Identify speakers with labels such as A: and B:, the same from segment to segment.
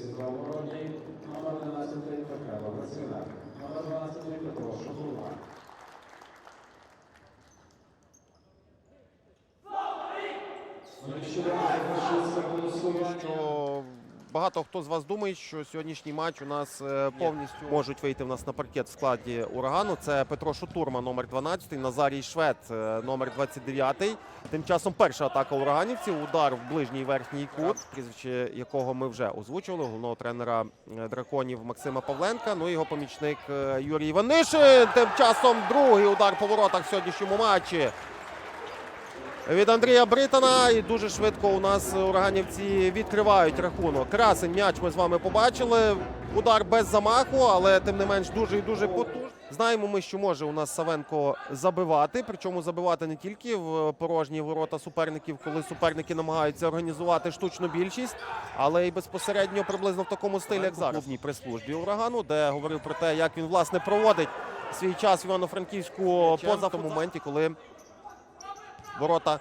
A: позиції за. Номер 11 Михайло Грицина. Номер 12 Петро. Ну, голосування.
B: що багато хто з вас думає, що сьогоднішній матч у нас е, повністю можуть вийти в нас на паркет в складі урагану. Це Петро Шутурма, номер 12, Назарій Швед, е, номер 29. Тим часом перша атака ураганівців. Удар в ближній верхній кут, прізвище якого ми вже озвучували, головного тренера е, драконів Максима Павленка. Ну і його помічник Юрій Іванишин. Тим часом другий удар по воротах в сьогоднішньому матчі від Андрія Британа. І дуже швидко у нас ураганівці відкривають рахунок. Красень м'яч ми з вами побачили. Удар без замаху, але тим не менш дуже і дуже потужний. Знаємо ми, що може у нас Савенко забивати. Причому забивати не тільки в порожні ворота суперників, коли суперники намагаються організувати штучну більшість, але й безпосередньо приблизно в такому стилі, як зараз. клубній прес-службі урагану, де говорив про те, як він власне проводить свій час в Івано-Франківську поза в тому моменті, коли Ворота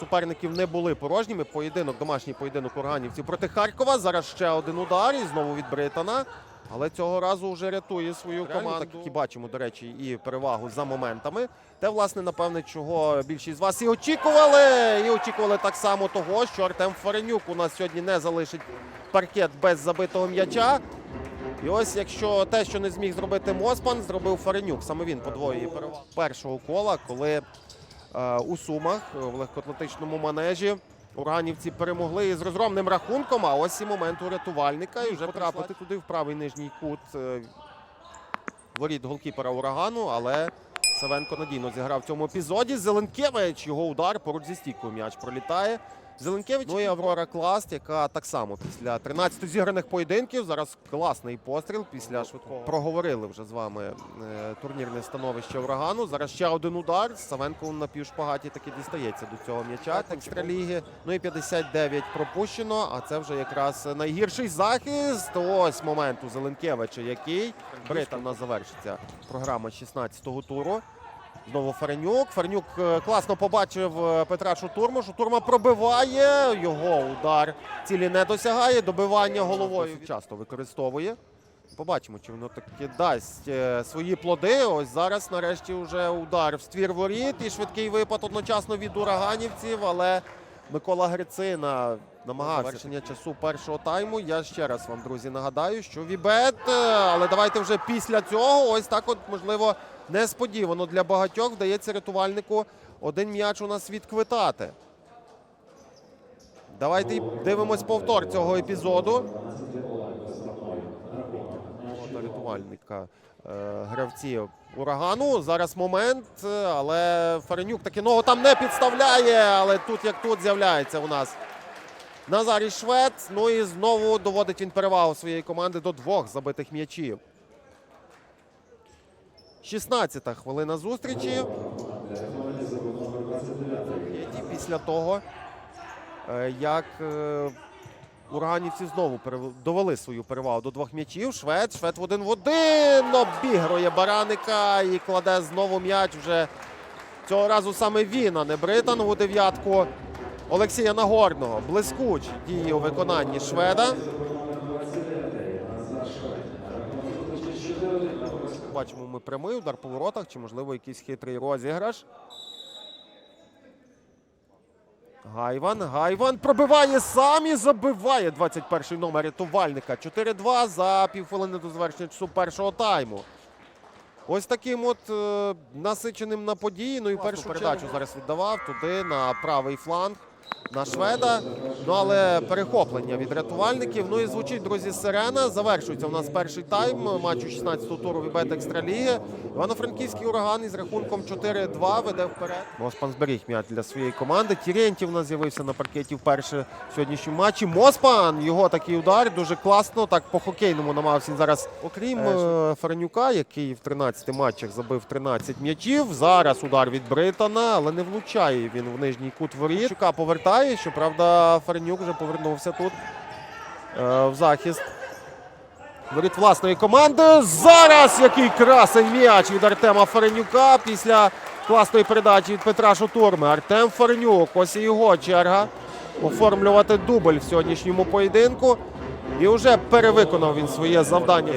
B: суперників не були порожніми. Поєдинок, домашній поєдинок урганівців проти Харкова. Зараз ще один удар і знову від Британа. Але цього разу вже рятує свою команду. Так як і бачимо, до речі, і перевагу за моментами. Те, власне, напевне, чого більшість з вас і очікували. І очікували так само того, що Артем Фаренюк у нас сьогодні не залишить паркет без забитого м'яча. І ось якщо те, що не зміг зробити Моспан, зробив Фаренюк. Саме він подвоює перевагу першого кола, коли у Сумах е, в легкоатлетичному манежі Уранівці перемогли із розгромним рахунком. А ось і момент у рятувальника. І вже потрапити туди в правий нижній кут е, воріт голкіпера урагану, але Савенко надійно зіграв в цьому епізоді. Зеленкевич його удар поруч зі стійкою м'яч пролітає. Зеленкевич, ну і Аврора Класт, яка так само після 13 зіграних поєдинків. Зараз класний постріл після швидкого. Проговорили вже з вами е, турнірне становище урагану. Зараз ще один удар. Савенко на півшпагаті таки дістається до цього м'яча. Екстраліги. Ну і 59 пропущено. А це вже якраз найгірший захист. Ось момент у Зеленкевича, який Брита у завершиться. Програма 16-го туру. Знову Фаренюк. Фаренюк е, класно побачив е, Петра Шутурму. Шутурма пробиває. Його удар цілі не досягає. Добивання головою часто використовує. Побачимо, чи воно таки дасть е, свої плоди. Ось зараз, нарешті, вже удар в ствір воріт і швидкий випад одночасно від ураганівців. Але Микола Грицина намагався завершення часу першого тайму. Я ще раз вам, друзі, нагадаю, що Вібет, але давайте вже після цього, ось так, от можливо, несподівано для багатьох вдається рятувальнику один м'яч у нас відквитати. Давайте дивимось повтор цього епізоду. Та рятувальника е, гравців урагану. Зараз момент, е, але Фаренюк таки ногу там не підставляє. Але тут як тут з'являється у нас Назарій Швед. Ну і знову доводить він перевагу своєї команди до двох забитих м'ячів. 16-та хвилина зустрічі. Після того, е, як е, Ураганівці знову довели свою перевагу до двох м'ячів. Швед, Швед в один в один обігрує Бараника і кладе знову м'яч вже цього разу саме він, а не Британ у дев'ятку Олексія Нагорного. Блискучі дії у виконанні Шведа. Бачимо ми прямий удар по воротах, чи можливо якийсь хитрий розіграш. Гайван, Гайван пробиває сам і забиває 21-й номер рятувальника. 4-2 за півхвилини до завершення часу першого тайму. Ось таким от е, насиченим на події. Ну і першу передачу зараз віддавав туди на правий фланг на шведа. Ну але перехоплення від рятувальників. Ну і звучить, друзі, сирена. Завершується у нас перший тайм матчу 16-го туру Вібет Екстраліги. Івано-Франківський ураган із рахунком 4-2 веде вперед. Моспан зберіг м'яч для своєї команди. Тірєнтів у нас з'явився на паркеті вперше в сьогоднішньому матчі. Моспан його такий удар дуже класно. Так по хокейному намагався він зараз. Окрім е, Фаренюка, який в 13 матчах забив 13 м'ячів. Зараз удар від Британа, але не влучає він в нижній кут воріт. Чука повертає. Щоправда, Фаренюк вже повернувся тут е, в захист. Воріт власної команди. Зараз який красень м'яч від Артема Фаренюка після класної передачі від Петра Шутурми. Артем Фаренюк. Ось і його черга оформлювати дубль в сьогоднішньому поєдинку. І вже перевиконав він своє завдання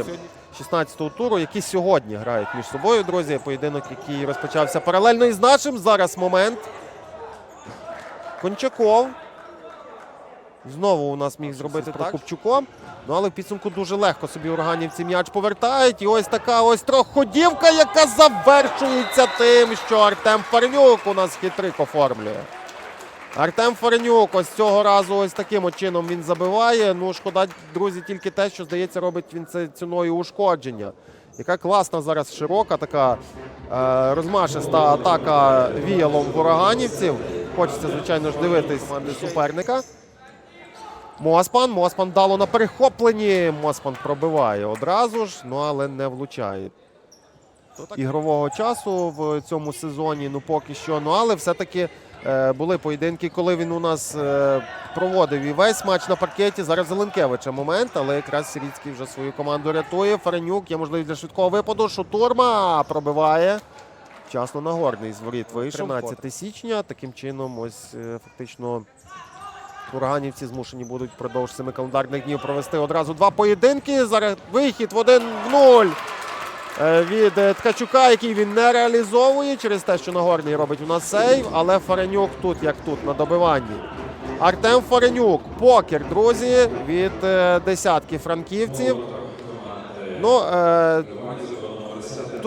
B: 16-го туру, які сьогодні грають між собою, друзі. Поєдинок, який розпочався паралельно із нашим. Зараз момент. Кончаков. Знову у нас міг зробити так. Купчуком. Ну, але в підсумку дуже легко собі ураганівці м'яч повертають. І ось така ось трьохходівка, яка завершується тим, що Артем Фарнюк у нас хитрик оформлює. Артем Фарнюк ось цього разу ось таким от чином він забиває. Ну, шкода, друзі, тільки те, що, здається, робить він це ціною ушкодження. Яка класна зараз широка така е, розмашиста атака віялом ураганівців. Хочеться, звичайно ж, дивитись суперника. Моспан. Моспан дало на перехопленні. Моспан пробиває одразу ж, ну але не влучає. Ігрового часу в цьому сезоні, ну поки що. Ну але все-таки е, були поєдинки, коли він у нас е, проводив і весь матч на паркеті. Зараз Зеленкевича момент, але якраз Сіріцький вже свою команду рятує. Фаренюк є можливість для швидкого випаду. Шутурма пробиває. Вчасно Нагорний з воріт вийшов. 13 січня. Таким чином, ось е, фактично. Ураганівці змушені будуть впродовж семи календарних днів провести одразу два поєдинки. Зараз вихід в один в нуль е, від е, Ткачука, який він не реалізовує через те, що Нагорний робить у нас сейв, але Фаренюк тут, як тут, на добиванні. Артем Фаренюк, покер, друзі, від десятки франківців. Ну,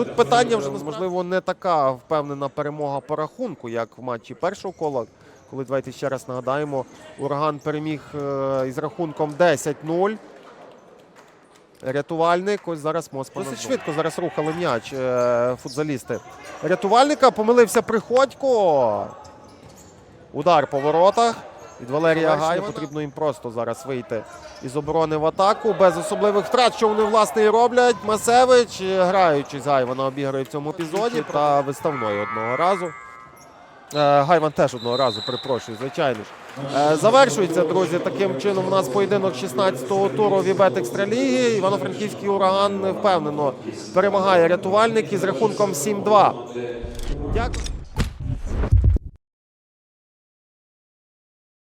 B: тут питання вже можливо не така впевнена перемога по рахунку, як в матчі першого кола. Коли давайте ще раз нагадаємо, ураган переміг е, із рахунком 10-0. Рятувальник, ось зараз Моспан. Досить швидко зараз рухали м'яч е, футзалісти. Рятувальника помилився Приходько. Удар по воротах. Від Валерія Гая потрібно їм просто зараз вийти із оборони в атаку. Без особливих втрат, що вони власне і роблять. Масевич, е, граючи з Гайвана, обіграє в цьому епізоді та виставною одного разу. Е, Гайван теж одного разу, перепрошую, звичайно ж. Е, Завершується, друзі, таким чином у нас поєдинок 16-го туру Вібет Екстраліги. Івано-Франківський ураган впевнено перемагає рятувальник із рахунком 7-2. Дякую.